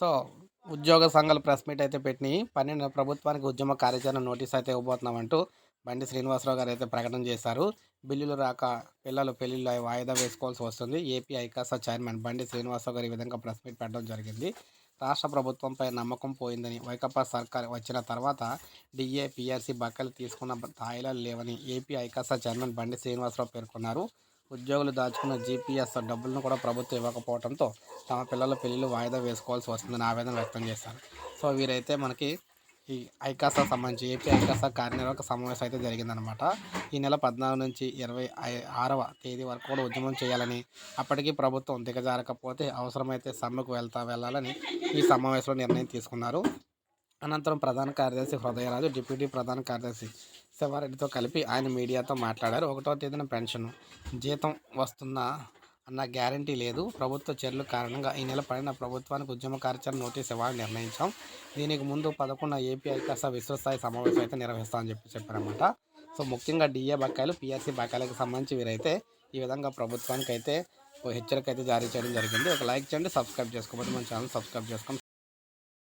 So ఉద్యోగ సంఘాలు press meet అయితే పెట్టి పన్నెండు ప్రభుత్వానికి ఉద్యమ కార్యాచరణ నోటీస్ అయితే ఇవ్వబోతున్నామంటూ బండి శ్రీనివాసరావు గారు అయితే ప్రకటన చేశారు. బిల్లులు రాక పిల్లలు పెళ్ళిళ్ళు వాయిదా వేసుకోవాల్సి వస్తుంది. ఏపీ ఐకాసా చైర్మన్ బండి శ్రీనివాసరావు గారు ఈ విధంగా ప్రెస్ మీట్ పెట్టడం జరిగింది. రాష్ట్ర ప్రభుత్వంపై నమ్మకం పోయిందని వైకాపా సర్కార్ వచ్చిన తర్వాత డిఏ పిఆర్సీ బక్కలు తీసుకున్న స్థాయిలో లేవని ఏపీ ఐకాసా చైర్మన్ బండి శ్రీనివాసరావు పేర్కొన్నారు. ఉద్యోగులు దాచుకున్న జీపీఎస్ డబ్బులను కూడా ప్రభుత్వం ఇవ్వకపోవడంతో తమ పిల్లల పెళ్ళిలు వాయిదా వేసుకోవాల్సి వస్తుందని ఆవేదన వ్యక్తం చేశారు. సో వీరైతే మనకి ఈ ఐకాసా సంబంధించి ఏపీ ఐకాసా కార్యనిర్వాహక సమావేశం అయితే జరిగిందనమాట. ఈ నెల పద్నాలుగు నుంచి ఇరవై ఆరవ తేదీ వరకు కూడా ఉద్యమం చేయాలని అప్పటికీ ప్రభుత్వం దిగజారకపోతే అవసరమైతే సమ్మెకు వెళ్తా వెళ్ళాలని ఈ సమావేశంలో నిర్ణయం తీసుకున్నారు. అనంతరం ప్రధాన కార్యదర్శి హృదయరాజు డిప్యూటీ ప్రధాన కార్యదర్శి శివారెడ్డితో కలిపి ఆయన మీడియాతో మాట్లాడారు. ఒకటో తేదీన పెన్షన్. జీతం వస్తున్న అన్న గ్యారంటీ లేదు. ప్రభుత్వ చర్యల కారణంగా ఈ నెల పడిన ప్రభుత్వానికి ఉద్యమ కార్యాచరణ నోటీస్ ఇవ్వాలని నిర్ణయించాం. దీనికి ముందు పదకొండు ఏపీ ఐకాస విశ్వస్థాయి సమావేశం అయితే నిర్వహిస్తామని చెప్పి చెప్పారన్నమాట. సో ముఖ్యంగా డిఏ బకాయిలు పిఆర్సీ బకాయిలకు సంబంధించి వీరైతే ఈ విధంగా ప్రభుత్వానికి అయితే ఓ హెచ్చరిక అయితే జారీ చేయడం జరిగింది. ఒక లైక్ చేయండి సబ్స్క్రైబ్ చేసుకోకపోతే మన ఛానల్ సబ్స్క్రైబ్ చేసుకోండి.